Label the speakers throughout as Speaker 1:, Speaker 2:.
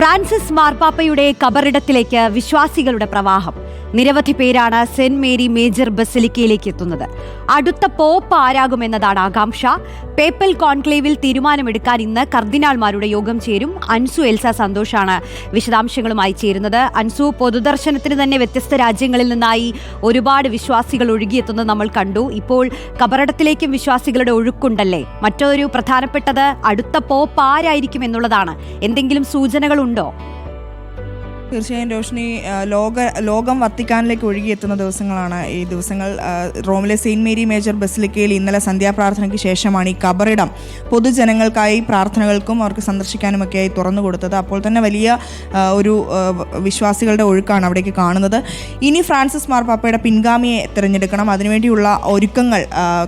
Speaker 1: Francis മാർപ്പാപ്പയുടെ കബറിടത്തിലേക്ക് വിശ്വാസികളുടെ പ്രവാഹം. നിരവധി പേരാണ് സെന്റ് മേരി മേജർ ബസലിക്കയിലേക്ക് എത്തുന്നത് അടുത്ത പോപ്പ് ആരാകുമെന്നതാണ് ആകാംക്ഷ. പേപ്പൽ കോൺക്ലേവിൽ തീരുമാനമെടുക്കാൻ ഇന്ന് കർദിനാൾമാരുടെ യോഗം ചേരും. അൻസു എൽസ സന്തോഷാണ് വിശദാംശങ്ങളുമായി ചേരുന്നത്. അൻസു പൊതുദർശനത്തിന് തന്നെ വ്യത്യസ്ത രാജ്യങ്ങളിൽ നിന്നായി ഒരുപാട് വിശ്വാസികൾ ഒഴുകിയെത്തുന്നത് നമ്മൾ കണ്ടു. ഇപ്പോൾ കബറടത്തിലേക്കും വിശ്വാസികളുടെ ഒഴുക്കുണ്ടല്ലേ? മറ്റൊരു പ്രധാനപ്പെട്ടത് അടുത്ത പോപ്പ് ആരായിരിക്കും എന്നുള്ളതാണ്. എന്തെങ്കിലും സൂചനകളുണ്ടോ?
Speaker 2: തീർച്ചയായും രോഷിനി ലോക ലോകം വത്തിക്കാനിലേക്ക് ഒഴുകിയെത്തുന്ന ദിവസങ്ങളാണ് ഈ ദിവസങ്ങൾ. റോമിലെ സെയിന്റ് മേരി മേജർ ബസിലിക്കയിൽ ഇന്നലെ സന്ധ്യാപ്രാർത്ഥനയ്ക്ക് ശേഷമാണ് ഈ കബറിടം പൊതുജനങ്ങൾക്കായി പ്രാർത്ഥനകൾക്കും അവർക്ക് സന്ദർശിക്കാനുമൊക്കെയായി തുറന്നു കൊടുത്തത് അപ്പോൾ തന്നെ വലിയ ഒരു വിശ്വാസികളുടെ ഒഴുക്കാണ് അവിടേക്ക് കാണുന്നത്. ഇനി ഫ്രാൻസിസ് മാർപ്പാപ്പയുടെ പിൻഗാമിയെ തിരഞ്ഞെടുക്കണം. അതിനുവേണ്ടിയുള്ള ഒരുക്കങ്ങൾ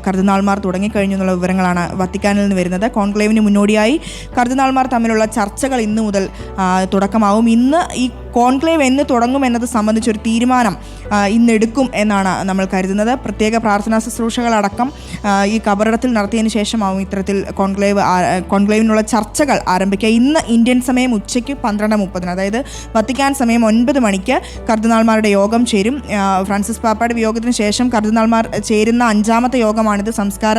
Speaker 2: കർദിനാൾമാർ തുടങ്ങിക്കഴിഞ്ഞു എന്നുള്ള വിവരങ്ങളാണ് വത്തിക്കാനിൽ നിന്ന് വരുന്നത്. കോൺക്ലേവിന് മുന്നോടിയായി കർദിനാൾമാർ തമ്മിലുള്ള ചർച്ചകൾ ഇന്നു മുതൽ തുടക്കമാവും ഇന്ന് ഈ കോൺക്ലേവ് എന്ന് തുടങ്ങും എന്നത് സംബന്ധിച്ചൊരു തീരുമാനം ഇന്നെടുക്കും എന്നാണ് നമ്മൾ കരുതുന്നത്. പ്രത്യേക പ്രാർത്ഥനാ ശുശ്രൂഷകളടക്കം ഈ കബറിടത്തിൽ നടത്തിയതിനു ശേഷമാവും ഇത്തരത്തിൽ കോൺക്ലേവ് കോൺക്ലേവിനുള്ള ചർച്ചകൾ ആരംഭിക്കുക. ഇന്ന് ഇന്ത്യൻ സമയം ഉച്ചയ്ക്ക് പന്ത്രണ്ട് മുപ്പതിന് അതായത് വത്തിക്കാൻ സമയം ഒൻപത് മണിക്ക് കർദിനാൾമാരുടെ യോഗം ചേരും. ഫ്രാൻസിസ് പാപ്പയുടെ വിയോഗത്തിന് ശേഷം കർദിനാൾമാർ ചേരുന്ന അഞ്ചാമത്തെ യോഗമാണിത്. സംസ്കാര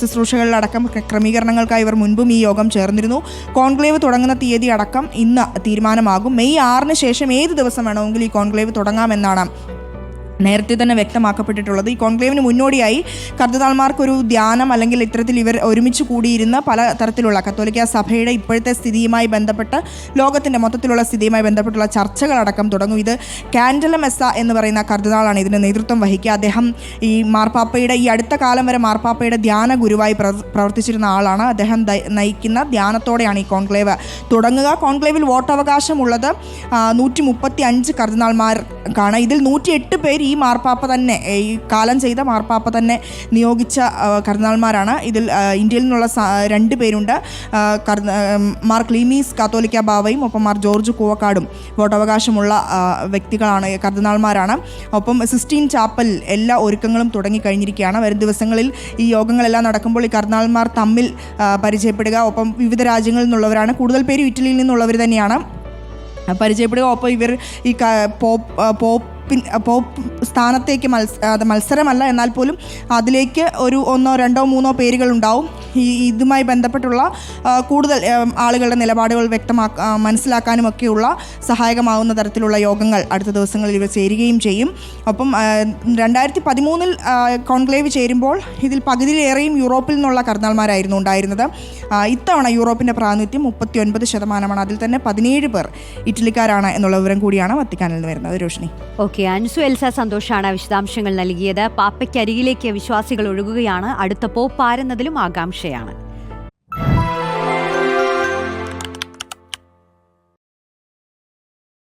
Speaker 2: ശുശ്രൂഷകളിലടക്കം ക്രമീകരണങ്ങൾക്കായി ഇവർ മുൻപും ഈ യോഗം ചേർന്നിരുന്നു. കോൺക്ലേവ് തുടങ്ങുന്ന തീയതി അടക്കം ഇന്ന് തീരുമാനമാകും. മെയ് ആറിന് ശേഷം ഏത് ദിവസം വേണമെങ്കിൽ ഈ കോൺക്ലേവ് തുടങ്ങാമെന്നാണ് നേരത്തെ തന്നെ വ്യക്തമാക്കപ്പെട്ടിട്ടുള്ളത്. ഈ കോൺക്ലേവിന് മുന്നോടിയായി കർദിനാൾമാർക്കൊരു ധ്യാനം അല്ലെങ്കിൽ ഇത്തരത്തിൽ ഇവർ ഒരുമിച്ച് കൂടിയിരുന്ന പല തരത്തിലുള്ള കത്തോലിക്ക സഭയുടെ ഇപ്പോഴത്തെ സ്ഥിതിയുമായി ബന്ധപ്പെട്ട് ലോകത്തിന്റെ മൊത്തത്തിലുള്ള സ്ഥിതിയുമായി ബന്ധപ്പെട്ടുള്ള ചർച്ചകളടക്കം തുടങ്ങും. ഇത് കാൻഡല മെസ്സ എന്ന് പറയുന്ന കർദിനാളാണ് ഇതിന് നേതൃത്വം വഹിക്കുക. അദ്ദേഹം ഈ മാർപ്പാപ്പയുടെ ഈ അടുത്ത കാലം വരെ മാർപ്പാപ്പയുടെ ധ്യാന ഗുരുവായി പ്രവർത്തിച്ചിരുന്ന ആളാണ്. അദ്ദേഹം നയിക്കുന്ന ധ്യാനത്തോടെയാണ് ഈ കോൺക്ലേവ് തുടങ്ങുക. കോൺക്ലേവിൽ വോട്ടവകാശമുള്ളത് നൂറ്റി മുപ്പത്തി അഞ്ച് കർദിനാൾമാർക്കാണ് ഇതിൽ നൂറ്റി എട്ട് പേര് ഈ മാർപ്പാപ്പ തന്നെ ഈ കാലം ചെയ്ത മാർപ്പാപ്പ തന്നെ നിയോഗിച്ച കർദിനാൾമാരാണ് ഇതിൽ ഇന്ത്യയിൽ നിന്നുള്ള രണ്ട് പേരുണ്ട്. മാർ ക്ലീമീസ് കാത്തോലിക്ക ബാവയും ഒപ്പം മാർ ജോർജ് കൂവക്കാടും. വോട്ടവകാശമുള്ള വ്യക്തികളാണ് കർദിനാൾമാരാണ് ഒപ്പം സിസ്റ്റീൻ ചാപ്പൽ എല്ലാ ഒരുക്കങ്ങളും തുടങ്ങിക്കഴിഞ്ഞിരിക്കുകയാണ്. വരും ദിവസങ്ങളിൽ ഈ യോഗങ്ങളെല്ലാം നടക്കുമ്പോൾ ഈ കർദിനാൾമാർ തമ്മിൽ പരിചയപ്പെടുക. ഒപ്പം വിവിധ രാജ്യങ്ങളിൽ നിന്നുള്ളവരാണ്. കൂടുതൽ പേരും ഇറ്റലിയിൽ നിന്നുള്ളവർ തന്നെയാണ്. പരിചയപ്പെടുക. ഒപ്പം ഇവർ ഈ പോപ്പ് പോപ്പ് പോപ്പ് സ്ഥാനത്തേക്ക് മത്സ മത്സരമല്ല. എന്നാൽ പോലും അതിലേക്ക് ഒരു ഒന്നോ രണ്ടോ മൂന്നോ പേരുകൾ ഉണ്ടാവും ഈ ഇതുമായി ബന്ധപ്പെട്ടുള്ള കൂടുതൽ ആളുകളുടെ നിലപാടുകൾ വ്യക്തമാക്ക മനസ്സിലാക്കാനും ഒക്കെയുള്ള സഹായകമാവുന്ന തരത്തിലുള്ള യോഗങ്ങൾ അടുത്ത ദിവസങ്ങളിൽ ഇവർ ചേരുകയും ചെയ്യും. അപ്പം രണ്ടായിരത്തി പതിമൂന്നിൽ കോൺക്ലേവ് ചേരുമ്പോൾ ഇതിൽ പകുതിയിലേറെയും യൂറോപ്പിൽ നിന്നുള്ള കർണാൽമാരായിരുന്നു ഉണ്ടായിരുന്നത്. ഇത്തവണ യൂറോപ്പിന്റെ പ്രാതിനിധ്യം മുപ്പത്തി ഒൻപത് ശതമാനമാണ്. അതിൽ തന്നെ പതിനേഴ് പേർ ഇറ്റലിക്കാരാണ് എന്നുള്ള വിവരം കൂടിയാണ് വത്തിക്കാനിൽ നിന്ന് വരുന്നത്. രോഷിനി
Speaker 1: ഓക്കെ. അൻസു എൽസ സന്തോഷാണ് വിശദാംശങ്ങൾ നൽകിയത്. പാപ്പയ്ക്കരികിലേക്ക് വിശ്വാസികൾ ഒഴുകുകയാണ്. അടുത്ത പോപ്പ് ആരെന്നതിലും ആകാംക്ഷയാണ്.